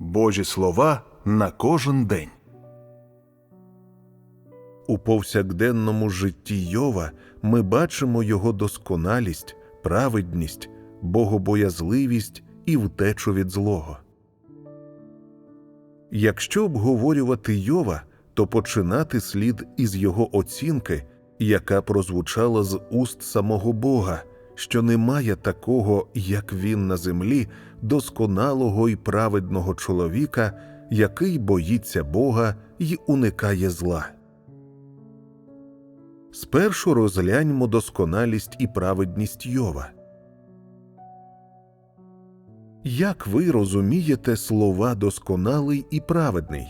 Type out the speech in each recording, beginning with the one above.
Божі слова на кожен день. У повсякденному житті Йова ми бачимо його досконалість, праведність, богобоязливість і втечу від злого. Якщо обговорювати Йова, то починати слід із його оцінки, яка прозвучала з уст самого Бога, що немає такого, як він на землі, досконалого і праведного чоловіка, який боїться Бога і уникає зла. Спершу розгляньмо досконалість і праведність Йова. Як ви розумієте слова досконалий і праведний?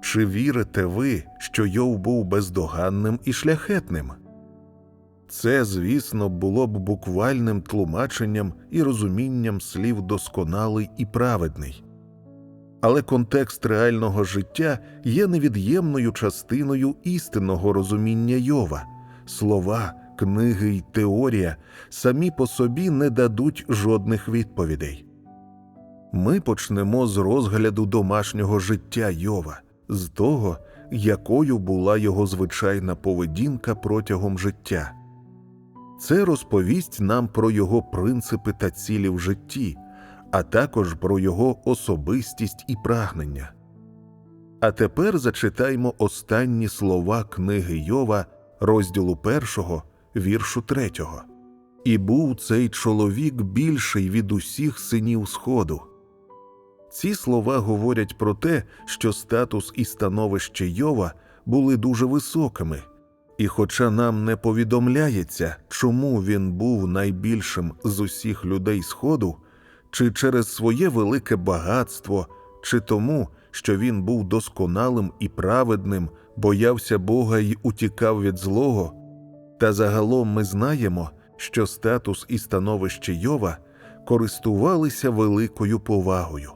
Чи вірите ви, що Йов був бездоганним і шляхетним? Це, звісно, було б буквальним тлумаченням і розумінням слів досконалий і праведний. Але контекст реального життя є невід'ємною частиною істинного розуміння Йова. Слова, книги й теорія самі по собі не дадуть жодних відповідей. Ми почнемо з розгляду домашнього життя Йова, з того, якою була його звичайна поведінка протягом життя. Це розповість нам про його принципи та цілі в житті, а також про його особистість і прагнення. А тепер зачитаймо останні слова книги Йова, розділу першого, віршу третього. І був цей чоловік більший від усіх синів Сходу. Ці слова говорять про те, що статус і становище Йова були дуже високими, і, хоча нам не повідомляється, чому він був найбільшим з усіх людей Сходу, чи через своє велике багатство, чи тому, що він був досконалим і праведним, боявся Бога й утікав від злого, та загалом ми знаємо, що статус і становище Йова користувалися великою повагою.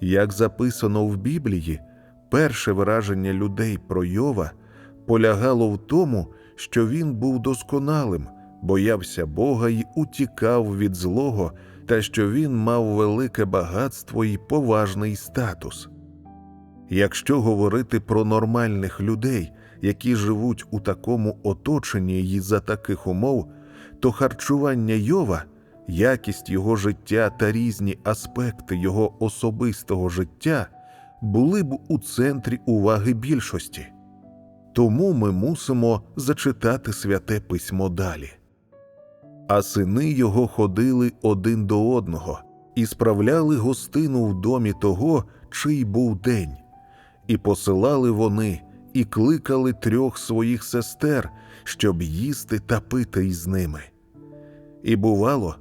Як записано в Біблії, перше враження людей про Йова полягало в тому, що він був досконалим, боявся Бога й утікав від злого, та що він мав велике багатство і поважний статус. Якщо говорити про нормальних людей, які живуть у такому оточенні й за таких умов, то харчування Йова, якість його життя та різні аспекти його особистого життя були б у центрі уваги більшості. Тому ми мусимо зачитати святе письмо далі. А сини його ходили один до одного і справляли гостину в домі того, чий був день, і посилали вони, і кликали трьох своїх сестер, щоб їсти та пити із ними. І бувало,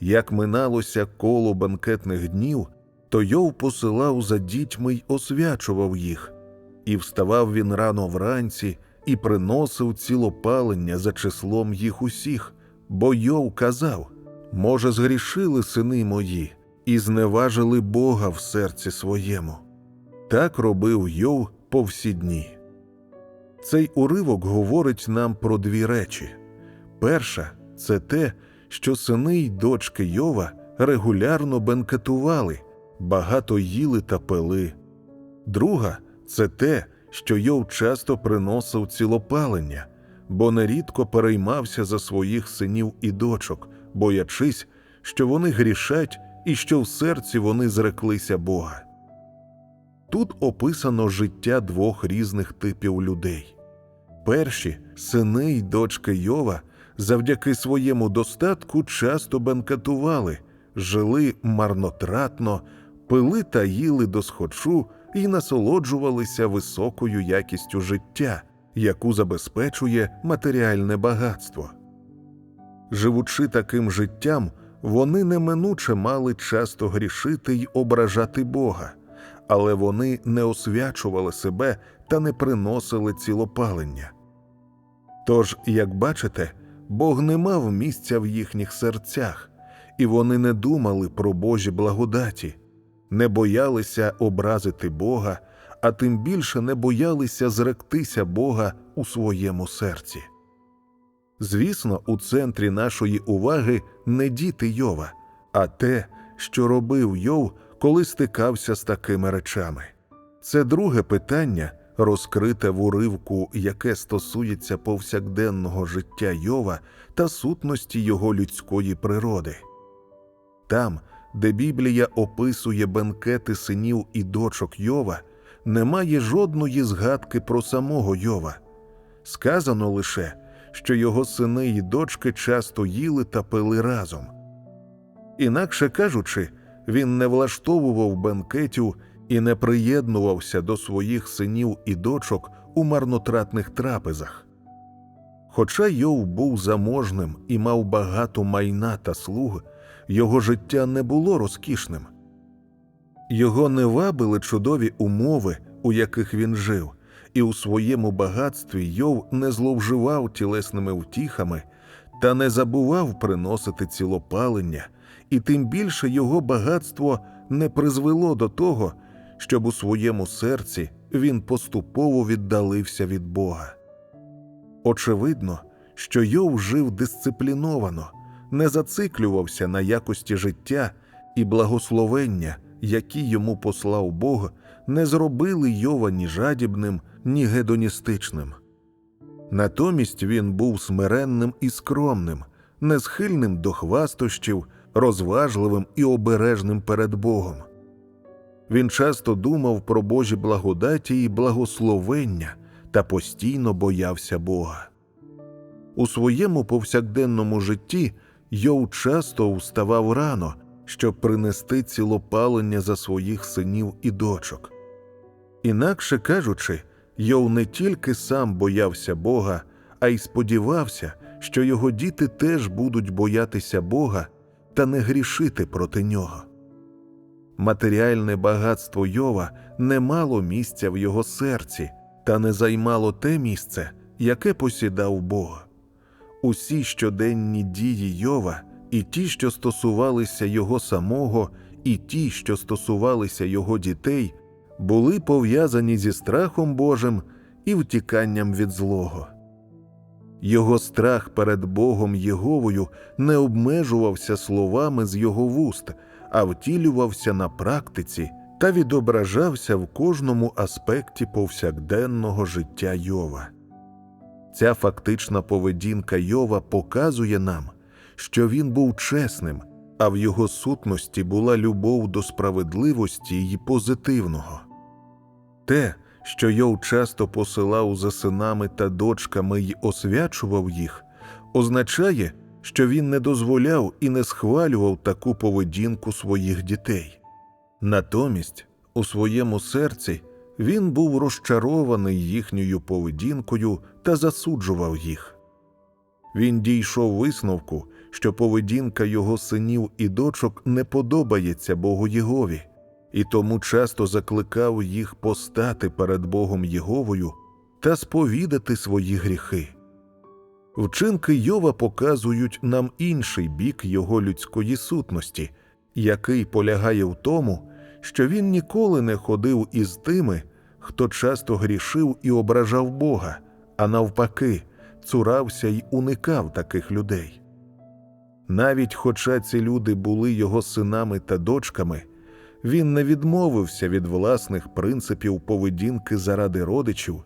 як миналося коло банкетних днів, то Йов посилав за дітьми й освячував їх, і вставав він рано вранці і приносив цілопалення за числом їх усіх, бо Йов казав може, згрішили сини мої, і зневажили Бога в серці своєму. Так робив Йов по всі дні. Цей уривок говорить нам про дві речі. Перша це те, що сини й дочки Йова регулярно бенкетували, багато їли та пили. Друга це те, що Йов часто приносив цілопалення, бо нерідко переймався за своїх синів і дочок, боячись, що вони грішать і що в серці вони зреклися Бога. Тут описано життя двох різних типів людей. Перші сини й дочки Йова завдяки своєму достатку часто бенкетували, жили марнотратно, пили та їли до схочу і насолоджувалися високою якістю життя, яку забезпечує матеріальне багатство. Живучи таким життям, вони неминуче мали часто грішити й ображати Бога, але вони не освячували себе та не приносили цілопалення. Тож, як бачите, Бог не мав місця в їхніх серцях, і вони не думали про Божі благодаті, не боялися образити Бога, а тим більше не боялися зректися Бога у своєму серці. Звісно, у центрі нашої уваги не діти Йова, а те, що робив Йов, коли стикався з такими речами? Це друге питання, розкрите в уривку, яке стосується повсякденного життя Йова та сутності його людської природи. Там, де Біблія описує бенкети синів і дочок Йова, немає жодної згадки про самого Йова. Сказано лише, що його сини і дочки часто їли та пили разом. Інакше кажучи, він не влаштовував бенкетів і не приєднувався до своїх синів і дочок у марнотратних трапезах. Хоча Йов був заможним і мав багато майна та слуг, його життя не було розкішним. Його не вабили чудові умови, у яких він жив, і у своєму багатстві Йов не зловживав тілесними втіхами та не забував приносити цілопалення, і тим більше його багатство не призвело до того, щоб у своєму серці він поступово віддалився від Бога. Очевидно, що Йов жив дисципліновано, не зациклювався на якості життя і благословення, які йому послав Бог, не зробили Йова ні жадібним, ні гедоністичним. Натомість він був смиренним і скромним, не схильним до хвастощів, розважливим і обережним перед Богом. Він часто думав про Божі благодаті і благословення та постійно боявся Бога. У своєму повсякденному житті Йов часто вставав рано, щоб принести цілопалення за своїх синів і дочок. Інакше кажучи, Йов не тільки сам боявся Бога, а й сподівався, що його діти теж будуть боятися Бога та не грішити проти нього. Матеріальне багатство Йова не мало місця в його серці та не займало те місце, яке посідав Бог. Усі щоденні дії Йова, і ті, що стосувалися його самого, і ті, що стосувалися його дітей, були пов'язані зі страхом Божим і втіканням від злого. Його страх перед Богом Єговою не обмежувався словами з його вуст, а втілювався на практиці та відображався в кожному аспекті повсякденного життя Йова. Ця фактична поведінка Йова показує нам, що він був чесним, а в його сутності була любов до справедливості і позитивного. Те, що Йов часто посилав за синами та дочками й освячував їх, означає, що він не дозволяв і не схвалював таку поведінку своїх дітей. Натомість, у своєму серці він був розчарований їхньою поведінкою та засуджував їх. Він дійшов висновку, що поведінка його синів і дочок не подобається Богу Єгові, і тому часто закликав їх постати перед Богом Єговою та сповідати свої гріхи. Вчинки Йова показують нам інший бік його людської сутності, який полягає в тому, що він ніколи не ходив із тими, хто часто грішив і ображав Бога, а навпаки, цурався й уникав таких людей. Навіть хоча ці люди були його синами та дочками, він не відмовився від власних принципів поведінки заради родичів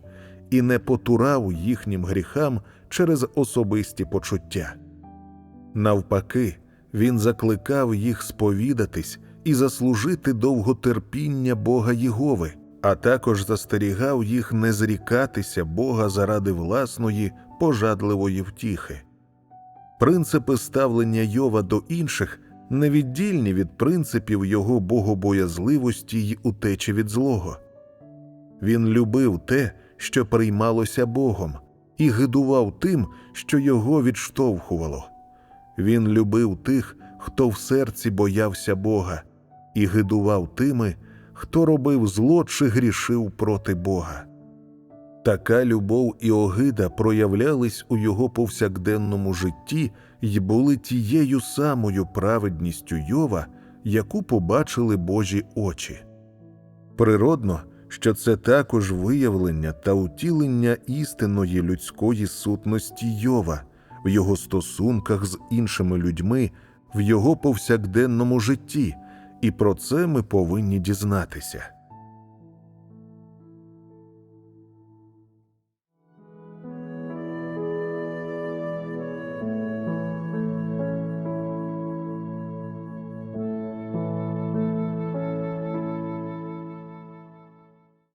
і не потурав їхнім гріхам через особисті почуття. Навпаки, він закликав їх сповідатись і заслужити довготерпіння Бога Єгови, а також застерігав їх не зрікатися Бога заради власної пожадливої втіхи. Принципи ставлення Йова до інших невіддільні від принципів його богобоязливості й утечі від злого. Він любив те, що приймалося Богом, і гидував тим, що його відштовхувало. Він любив тих, хто в серці боявся Бога, і гидував тими, хто робив зло чи грішив проти Бога. Така любов і огида проявлялись у його повсякденному житті й були тією самою праведністю Йова, яку побачили Божі очі. Природно, що це також виявлення та утілення істинної людської сутності Йова в його стосунках з іншими людьми, в його повсякденному житті І про це ми повинні дізнатися.